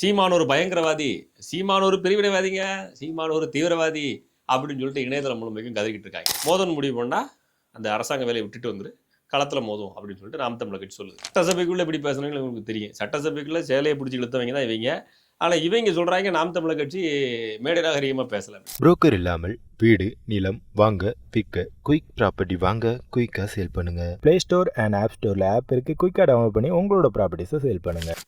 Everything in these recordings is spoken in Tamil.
சீமான் ஒரு பயங்கரவாதி. சீமான் ஒரு பிரிவினைவாதிங்க. சீமான் ஒரு தீவிரவாதி அப்படின்னு சொல்லிட்டு இணையதளம் முழுமைக்கும் கதறிக்கிட்டு இருக்காங்க. மோதன் முடிவு பண்ணா அந்த அரசாங்க வேலையை விட்டுட்டு வந்துரு. களத்தில் மோதும் அப்படின்னு சொல்லிட்டு நாம் தமிழர் கட்சி சொல்லுது. சட்டசபைக்குள்ள இப்படி பேசுறவங்க உங்களுக்கு தெரியும். சட்டசபைக்குள்ள சேலையை பிடிச்சி இழுத்தவங்க தான் இவங்க. ஆனா இவங்க சொல்றாங்க நாம் தமிழர் கட்சி மேடை நாகரிகமா பேசல. புரோக்கர் இல்லாமல் வீடு நிலம் வாங்க விற்க குயிக் ப்ராப்பர்ட்டி வாங்க குயிக்காக சேல் பண்ணுங்க. ப்ளே ஸ்டோர் அண்ட் ஆப் ஸ்டோரில் ஆப் இருக்குது குயிக்காக டவுன்லோட் பண்ணி உங்களோட ப்ராப்பர்ட்டிஸை சேல் பண்ணுங்கள்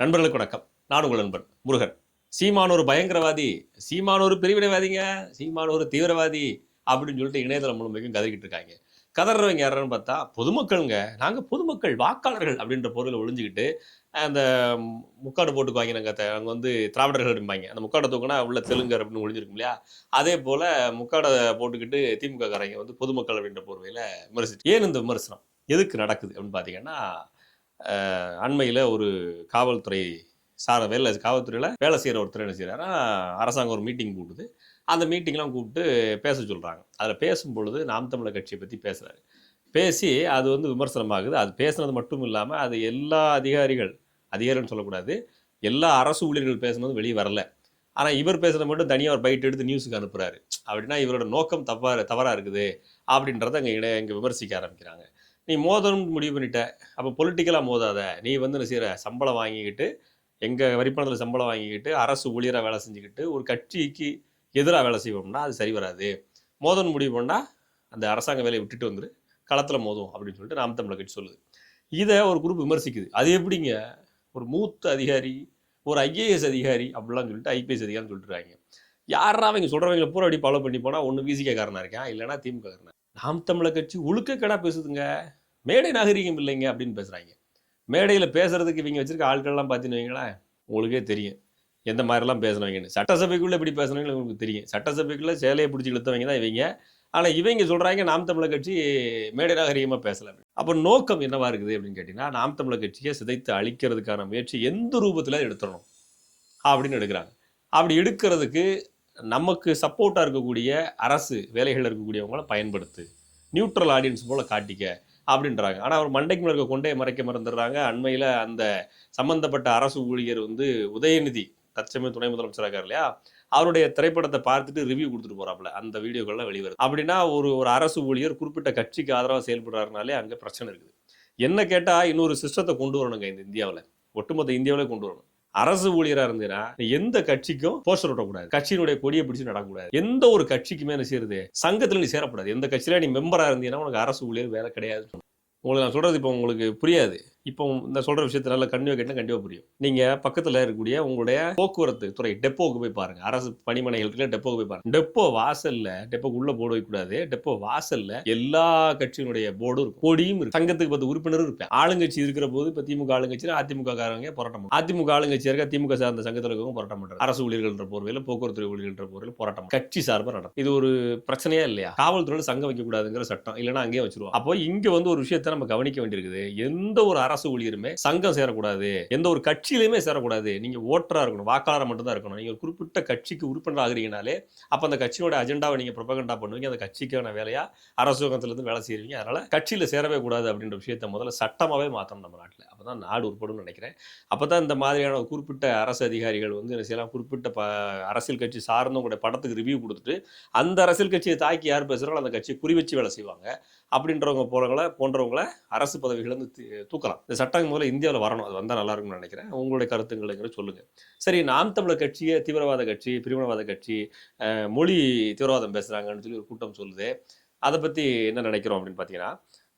நண்பர்களுக்கு வணக்கம். நான் உங்கள் நண்பன் முருகன். சீமான் ஒரு பயங்கரவாதி. சீமான் ஒரு பிரிவினைவாதிங்க. சீமான் ஒரு தீவிரவாதி அப்படின்னு சொல்லிட்டு இணையதளம் முழுமைக்கும் கதறிக்கிட்டு இருக்காங்க. கதறவங்க யாருன்னு பார்த்தா பொதுமக்கள்ங்க. நாங்கள் பொதுமக்கள் வாக்காளர்கள் அப்படின்ற பொருளை ஒளிஞ்சுக்கிட்டு அந்த முக்காடு போட்டுக்குவாங்க நாங்கள் அங்கே வந்து திராவிடர்கள் இருப்பாங்க அந்த முக்காடை தூக்கினா உள்ள தெலுங்கர் அப்படின்னு ஒளிஞ்சிருக்கும் இல்லையா? அதே போல் முக்காடை போட்டுக்கிட்டு திமுக காரங்க வந்து பொதுமக்கள் அப்படின்ற போர்வையில் விமர்சிச்சு ஏன் இந்த விமர்சனம்? எதுக்கு நடக்குது அப்படின்னு பார்த்தீங்கன்னா அண்மையில் ஒரு காவல்துறை சார் வேலை காவல்துறையில் வேலை செய்கிற ஒருத்தர் என்ன செய்கிறாரா அரசாங்கம் ஒரு மீட்டிங் கூட்டுது. அந்த மீட்டிங்லாம் கூப்பிட்டு பேச சொல்கிறாங்க அதில் பேசும் பொழுது நாம் தமிழர் கட்சியை பற்றி பேசுகிறாரு பேசி அது வந்து விமர்சனமாகுது. அது பேசுனது மட்டும் இல்லாமல் அது எல்லா அதிகாரிகள் அதிகாரின்னு சொல்லக்கூடாது எல்லா அரசு ஊழியர்கள் பேசுனதும் வெளியே வரல. ஆனால் இவர் பேசுகிறத மட்டும் தனியாக ஒரு பைட் எடுத்து நியூஸுக்கு அனுப்புகிறாரு அப்படின்னா இவரோட நோக்கம் தவறு தவறாக இருக்குது அப்படின்றத அங்கே இட இங்கே விமர்சிக்க ஆரம்பிக்கிறாங்க. நீ மோதணும்னு முடிவு பண்ணிட்ட. அப்போ பொலிட்டிக்கலாக மோதாத. நீ வந்து என்ன செய்கிற சம்பளம் வாங்கிக்கிட்டு எங்கள் வரிப்பணத்தில் சம்பளம் வாங்கிக்கிட்டு அரசு ஊழியராக வேலை செஞ்சுக்கிட்டு ஒரு கட்சிக்கு எதிராக வேலை செய்வோம்னா அது சரி வராது. மோதன் முடிவு பண்ணால் அந்த அரசாங்க வேலையை விட்டுட்டு வந்துரு. களத்தில் மோதும் அப்படின்னு சொல்லிட்டு நாம் தமிழர் கட்சி சொல்லுது. இதை ஒரு குரூப் விமர்சிக்குது. அது எப்படிங்க? ஒரு மூத்த அதிகாரி ஒரு ஐஏஎஸ் அதிகாரி அப்படிலாம் சொல்லிட்டு ஐபிஎஸ் அதிகாரின்னு சொல்லிட்டு யாரா அவங்க சொல்கிறவங்கள பூரா அப்படி ஃபாலோ பண்ணி போனால் ஒன்று விசிக இருக்கேன் இல்லைன்னா திமுக காரனா நாம் தமிழர் கட்சி ஒழுக்கக்கடா பேசுதுங்க. மேடை நாகரிகம் இல்லைங்க அப்படின்னு பேசுகிறாங்க மேடையில் பேசுறதுக்கு இவங்க வச்சிருக்க ஆட்கள்லாம் பார்த்தீங்கன்னு வைங்களேன் உங்களுக்கே தெரியும். எந்த மாதிரிலாம் பேசுனவங்கன்னு. சட்டசபைக்குள்ளே எப்படி பேசுனவங்க உங்களுக்கு தெரியும். சட்டசபைக்குள்ளே சேலையை பிடிச்சி இழுத்தவங்க தான் இவங்க. ஆனால் இவங்க சொல்கிறாங்க நாம் தமிழர் கட்சி மேடை நாகரிகமாக பேசலாம் அப்போ நோக்கம் என்னவா இருக்குது அப்படின்னு கேட்டிங்கன்னா நாம் தமிழர் கட்சியை சிதைத்து அழிக்கிறதுக்கான முயற்சி எந்த ரூபத்தில் எடுத்துடணும் அப்படின்னு எடுக்கிறாங்க. அப்படி எடுக்கிறதுக்கு நமக்கு சப்போர்ட்டாக இருக்கக்கூடிய அரசு வேலைகளில் இருக்கக்கூடியவங்கள பயன்படுத்து. நியூட்ரல் ஆடியன்ஸ் போல் காட்டிக்க. அப்படின்றாங்க. ஆனால் அவர் மண்டைக்கு மேல இருக்க கொண்டே மறைக்க மறந்துடுறாங்க. அண்மையில் அந்த சம்பந்தப்பட்ட அரசு ஊழியர் வந்து உதயநிதி தற்சமயம் துணை முதலமைச்சராக இல்லையா? அவருடைய திரைப்படத்தை பார்த்துட்டு ரிவ்யூ கொடுத்துட்டு போறாப்புல. அந்த வீடியோக்கள்லாம் வெளிவருது. அப்படின்னா ஒரு ஒரு அரசு ஊழியர் குறிப்பிட்ட கட்சிக்கு ஆதரவாக செயல்படுறாருனாலே அங்கே பிரச்சனை இருக்குது. என்ன கேட்டால் இன்னொரு சிஸ்டத்தை கொண்டு வரணுங்க இந்த இந்தியாவில். ஒட்டுமொத்த இந்தியாவிலே கொண்டு வரணும். அரசு ஊழியராக இருந்தீங்கன்னா நீ எந்த கட்சிக்கும் போஸ்டர் ஒட்டக்கூடாது. கட்சியினுடைய கொடியை பிடிச்சு நடக்கக்கூடாது. எந்த ஒரு கட்சிக்குமே என்ன செய்யறது? சங்கத்தில் நீ சேரக்கூடாது. எந்த கட்சியில நீ மெம்பராக இருந்தீங்கன்னா உனக்கு அரசு ஊழியர் வேலை கிடையாது உங்களுக்கு நான் சொல்றது இப்போ உங்களுக்கு புரியாது. இப்போ இந்த சொல்ற விஷயத்த நல்லா கண்டிப்பாக கேட்டால் கண்டிப்பாக புரியும். நீங்க பக்கத்தில் இருக்கக்கூடிய உங்களுடைய போக்குவரத்து துறை டெப்போவுக்கு போய் பாருங்க. அரசு பணிமனைகள் இருக்குல்ல டெப்போவுக்கு போய் பாருங்க. டெப்போ வாசல்ல டெப்போக்கு உள்ள போர்டு வைக்கக்கூடாது. டெப்போ வாசல்ல எல்லா கட்சியினுடைய போர்டும் இருக்கும். கொடியும் இருக்கு சங்கத்துக்கு பத்து உறுப்பினரும் இருப்பேன். ஆளுங்கட்சி இருக்கிற போது இப்போ திமுக ஆளுங்கட்சி அதிமுக காரங்க போராட்டம் அதிமுக ஆளுங்கட்சி இருக்க திமுக சார்ந்த சங்கத்தில் இருக்கவங்க போராட்டம் பண்றாங்க. அரசு ஊழியர்கள்ன்ற போர்வையில் போக்குவரத்து ஊழியர்கள்ன்ற போர்வையில் போராட்டம் கட்சி சார்பாக நடக்கும். இது ஒரு பிரச்சனையே இல்லையா? காவல்துறையில சங்கம் வைக்கக்கூடாதுங்கிற சட்டம். இல்லைன்னா அங்கேயே வச்சிருவோம் அப்போ இங்க வந்து ஒரு விஷயத்தை நம்ம கவனிக்க வேண்டியிருக்குது. எந்த ஒரு அரசு ஊழியருமே சங்கம் சேரக்கூடாது. எந்த ஒரு கட்சியிலுமே சேரக்கூடாது. நீங்க ஓட்டரா இருக்கணும் வாக்காளராக மட்டும்தான் இருக்கணும். நீங்க ஒரு குறிப்பிட்ட கட்சிக்கு உறுப்பினர் ஆகுறீங்கனாலே அப்ப அந்த கட்சியோட அஜெண்டாவை நீங்க ப்ரொபகண்டா பண்ணுவீங்க. அந்த கட்சிக்கான வேலையா அரசாங்கத்துல இருந்து வேலை செய்வீங்க அதனால கட்சியில சேரவே கூடாது அப்படின்ற விஷயத்த முதல்ல சட்டமாவே மாற்றணும் நம்ம நாட்டில். அப்பதான் நாடு உருப்படும்னு நினைக்கிறேன். அப்பதான் இந்த மாதிரியான குறிப்பிட்ட அரசு அதிகாரிகள் வந்து சில செய்யலாம்? குறிப்பிட்ட அரசியல் கட்சி சார்ந்தவங்களுடைய படத்துக்கு ரிவ்யூ கொடுத்துட்டு அந்த அரசியல் கட்சியை தாக்கி யார் பேசுகிறாங்களோ அந்த கட்சியை குறி வச்சு வேலை செய்வாங்க. அப்படின்றவங்க போறவங்கள போன்றவங்கள அரசு பதவிகள் தூ- தூக்கலாம். இந்த சட்டம் முதல்ல இந்தியாவில் வரணும். அது வந்தால் நல்லா இருக்கும்னு நினைக்கிறேன். உங்களுடைய கருத்துங்களுங்கிற சொல்லுங்க. சரி நாம் தமிழர் கட்சியை தீவிரவாத கட்சி பிரிவினவாத கட்சி மொழி தீவிரவாதம் பேசுறாங்கன்னு சொல்லி ஒரு கூட்டம் சொல்லுது. அதை பத்தி என்ன நினைக்கிறோம் அப்படின்னு பார்த்தீங்கன்னா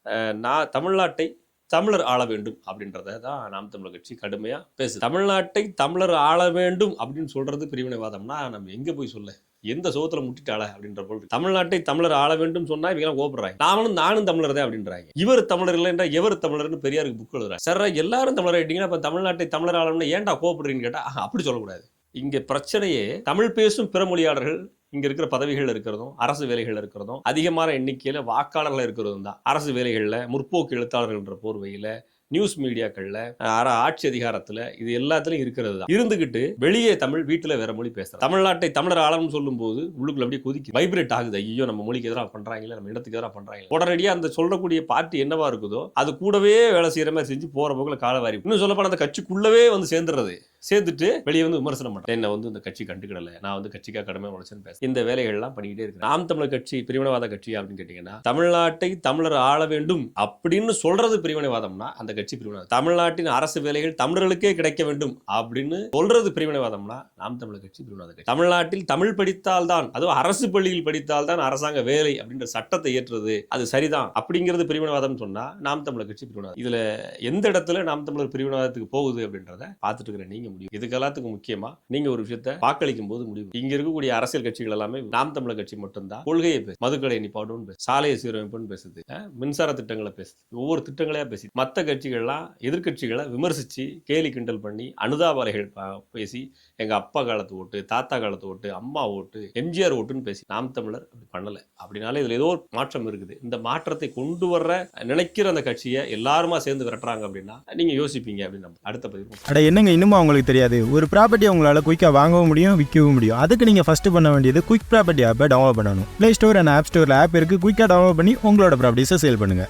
அஹ், நான் தமிழ்நாட்டை தமிழர் ஆள வேண்டும் அப்படின்றத தான் நாம் தமிழர் கட்சி கடுமையா பேசுது. தமிழ்நாட்டை தமிழர் ஆள வேண்டும் அப்படின்னு சொல்றது பிரிவினைவாதம்னா நம்ம எங்க போய் சொல்ல? எந்த சோத்துல முட்டிட்டாள அப்படின்ற பொழுது தமிழ்நாட்டை தமிழர் ஆள வேண்டும் சொன்னா இவங்க எல்லாம் நாமளும் நானும் தமிழர் தான் அப்படின்றாங்க. இவர் தமிழர் என்றால் எவர் தமிழர்னு பெரியாருக்கு புக் எழுதுறாங்க சார் எல்லாரும் தமிழர் ஆயிட்டீங்கன்னா அப்ப தமிழ்நாட்டை தமிழர் ஆளணும்னா ஏன்டா கோபப்படுறீங்கன்னு கேட்டா அப்படி சொல்லக்கூடாது. இங்க பிரச்சனையே தமிழ் பேசும் பிற மொழியாளர்கள் இங்க இருக்கிற பதவிகள் இருக்கிறதும் அரசு வேலைகள் இருக்கிறதும் அதிகமான எண்ணிக்கையில வாக்காளர்கள் இருக்கிறதும் தான். அரசு வேலைகள்ல முற்போக்கு எழுத்தாளர்கள்ன்ற போர்வையில நியூஸ் மீடியாக்கள்ல ஆட்சி அதிகாரத்துல இது எல்லாத்துலயும் இருக்கிறது தான் இருந்துகிட்டு வெளியே தமிழ் வீட்டுல வேற மொழி பேசுற தமிழ்நாட்டை தமிழர் ஆளணும்னு சொல்லும்போது உள்ளுக்குள்ள அப்படியே கொதிக்கு. வைப்ரேட் ஆகுது. ஐயோ நம்ம மொழிக்கு எதிராக பண்றாங்களே நம்ம இடத்துக்கு எதிராக பண்றாங்க உடனடியாக அந்த சொல்லக்கூடிய பார்ட்டி என்னவா இருக்குதோ அது கூடவே வேலை செய்யற மாதிரி செஞ்சு போற போக்குல காலவாரி இன்னும் சொல்ல அந்த கட்சிக்குள்ளவே வந்து சேர்ந்துடுறது சேர்த்துட்டு வெளியே வந்து விமர்சனம் பண்ணேன் என்ன வந்து இந்த கட்சி கண்டுக்கிடல. நான் வந்து கட்சிக்காக கடமை உழைச்சேன்னு பேச. இந்த வேலைகள்லாம் பண்ணிக்கிட்டே இருக்கு நாம் தமிழர் கட்சி பிரிவினவாத கட்சி அப்படின்னு கேட்டீங்கன்னா தமிழ்நாட்டை தமிழர் ஆள வேண்டும் அப்படின்னு சொல்றது பிரிவினைவாதம்னா அந்த கட்சி பிரிவினைவாதம் தமிழ்நாட்டின் அரசு வேலைகள் தமிழர்களுக்கே கிடைக்க வேண்டும் அப்படின்னு சொல்றது பிரிவினைவாதம்னா நாம் தமிழர் கட்சி பிரிவினவாத கட்சி. தமிழ்நாட்டில் தமிழ் படித்தால்தான் அதுவும் அரசு பள்ளியில் படித்தால்தான் அரசாங்க வேலை அப்படின்ற சட்டத்தை ஏற்றுறது அது சரிதான் அப்படிங்கிறது பிரிவினைவாதம் சொன்னா நாம் தமிழர் கட்சி பிரிவினவாதம். இதுல எந்த இடத்துல நாம் தமிழர் பிரிவினவாதத்துக்கு போகுது அப்படின்றத பார்த்துட்டு இருக்கிற நீங்க முடியும் இதுக்கு எல்லாத்துக்கும் முக்கியமா நீங்க ஒரு விஷயத்த வாக்களிக்கும் போது முடியும் இங்க இருக்கக்கூடிய அரசியல் கட்சிகள் எல்லாமே நாம் தமிழர் கட்சி மட்டும்தான். கொள்கையை பேசு மதுக்கடை நிப்பாடுன்னு பேசு சாலையை சீரமைப்புன்னு பேசுது. மின்சார திட்டங்களை பேசுது ஒவ்வொரு திட்டங்களையா பேசி. மற்ற கட்சிகள்லாம் எதிர்க்கட்சிகளை விமர்சித்து கேலி கிண்டல் பண்ணி அனுதாபரைகள் பேசி எங்கள் அப்பா காலத்து ஓட்டு தாத்தா காலத்து ஓட்டு அம்மா ஓட்டு எம்ஜிஆர் ஓட்டுன்னு பேசி நாம் தமிழர் அப்படி பண்ணலை. அப்படினால இதில் ஏதோ ஒரு மாற்றம் இருக்குது. இந்த மாற்றத்தை கொண்டு வர்ற நினைக்கிற அந்த கட்சியை எல்லாருமா சேர்ந்து விரட்டுறாங்க அப்படின்னா நீங்கள் யோசிப்பீங்க அப்படின்னு நம்ம அடுத்த பதிவு அட என்னங்க இன்னுமா உங்களுக்கு தெரியாது? ஒரு ப்ராப்பர்ட்டி உங்களால் குயிக்காக வாங்கவும் முடியும் விற்கவும் முடியும். அதுக்கு நீங்கள் ஃபஸ்ட்டு பண்ண வேண்டியது குயிக் ப்ராப்பர்ட்டி ஆப்பை டவுன்லோட் பண்ணணும். ப்ளே ஸ்டோர் அண்ட் ஆப் ஸ்டோரில் ஆப் இருக்குது குயிக்காக டவுன்லோட் பண்ணி உங்களோட ப்ராப்பர்ட்டிஸை சேல் பண்ணுங்கள்